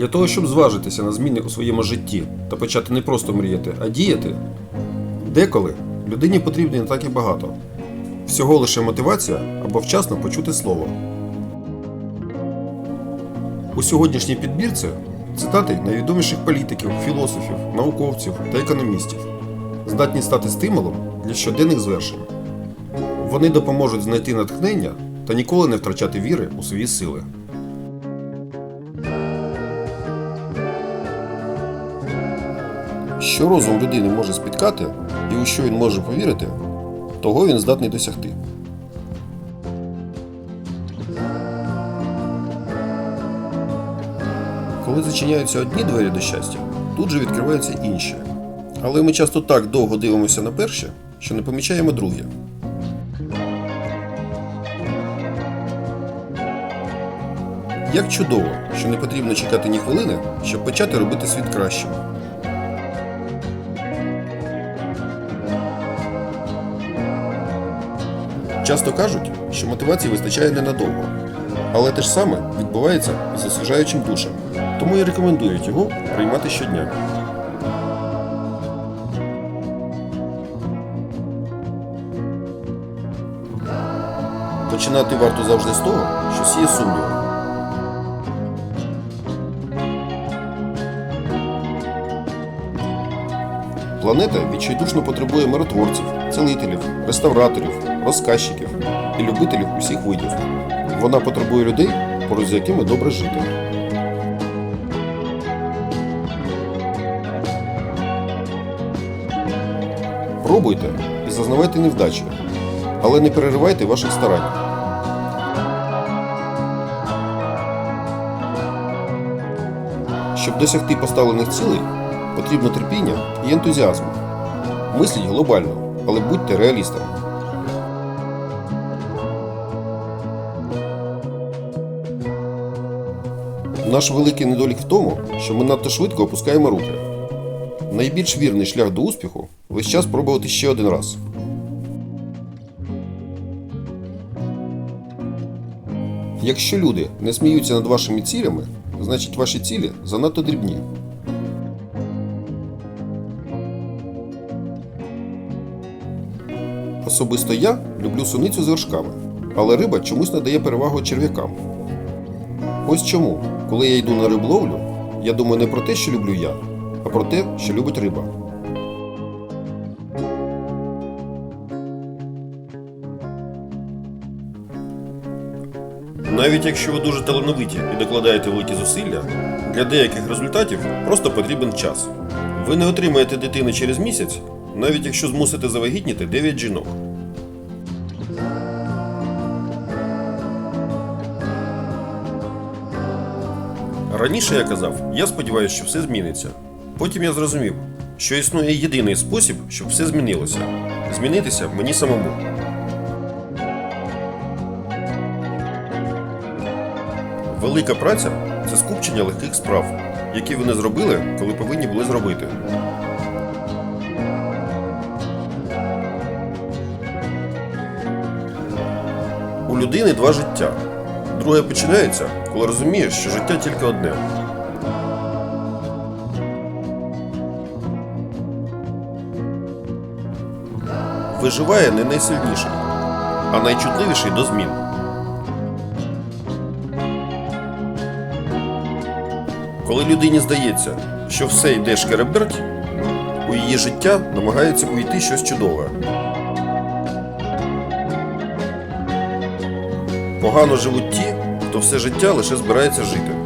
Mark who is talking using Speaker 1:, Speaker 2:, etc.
Speaker 1: Для того, щоб зважитися на зміни у своєму житті та почати не просто мріяти, а діяти, деколи людині потрібно не так і багато. Всього лише мотивація або вчасно почути слово. У сьогоднішній підбірці цитати найвідоміших політиків, філософів, науковців та економістів, здатні стати стимулом для щоденних звершень. Вони допоможуть знайти натхнення та ніколи не втрачати віри у свої сили. Що розум людини може спіткати і у що він може повірити, того він здатний досягти. Коли зачиняються одні двері до щастя, тут же відкриваються інші. Але ми часто так довго дивимося на перше, що не помічаємо друге. Як чудово, що не потрібно чекати ні хвилини, щоб почати робити світ кращим. Часто кажуть, що мотивації вистачає ненадовго. Але те ж саме відбувається з освіжаючим душем. Тому і рекомендують його приймати щодня. Починати варто завжди з того, що сіє сумніви. Планета відчайдушно потребує миротворців, целителів, реставраторів, розказчиків і любителів усіх видів. Вона потребує людей, поруч з якими добре жити. Пробуйте і зазнавайте невдачі, але не переривайте ваших старань. Щоб досягти поставлених цілей, потрібно терпіння і ентузіазм. Мисліть глобально, але будьте реалістами. Наш великий недолік в тому, що ми надто швидко опускаємо руки. Найбільш вірний шлях до успіху весь час пробувати ще один раз. Якщо люди не сміються над вашими цілями, значить ваші цілі занадто дрібні. Особисто я люблю суницю з вершками, але риба чомусь надає перевагу черв'якам. Ось чому, коли я йду на риболовлю, я думаю не про те, що люблю я, а про те, що любить риба. Навіть якщо ви дуже талановиті і докладаєте великі зусилля, для деяких результатів просто потрібен час. Ви не отримаєте дитини через місяць, навіть якщо змусите завагітніти 9 жінок. Раніше я казав, я сподіваюся, що все зміниться. Потім я зрозумів, що існує єдиний спосіб, щоб все змінилося. Змінитися мені самому. Велика праця це скупчення легких справ, які ви не зробили, коли повинні були зробити. Людини два життя. Друге починається, коли розумієш, що життя тільки одне. Виживає не найсильніший, а найчутливіший до змін. Коли людині здається, що все йде шкереберть, у її життя намагається увійти щось чудове. Погано живуть ті, хто все життя лише збирається жити.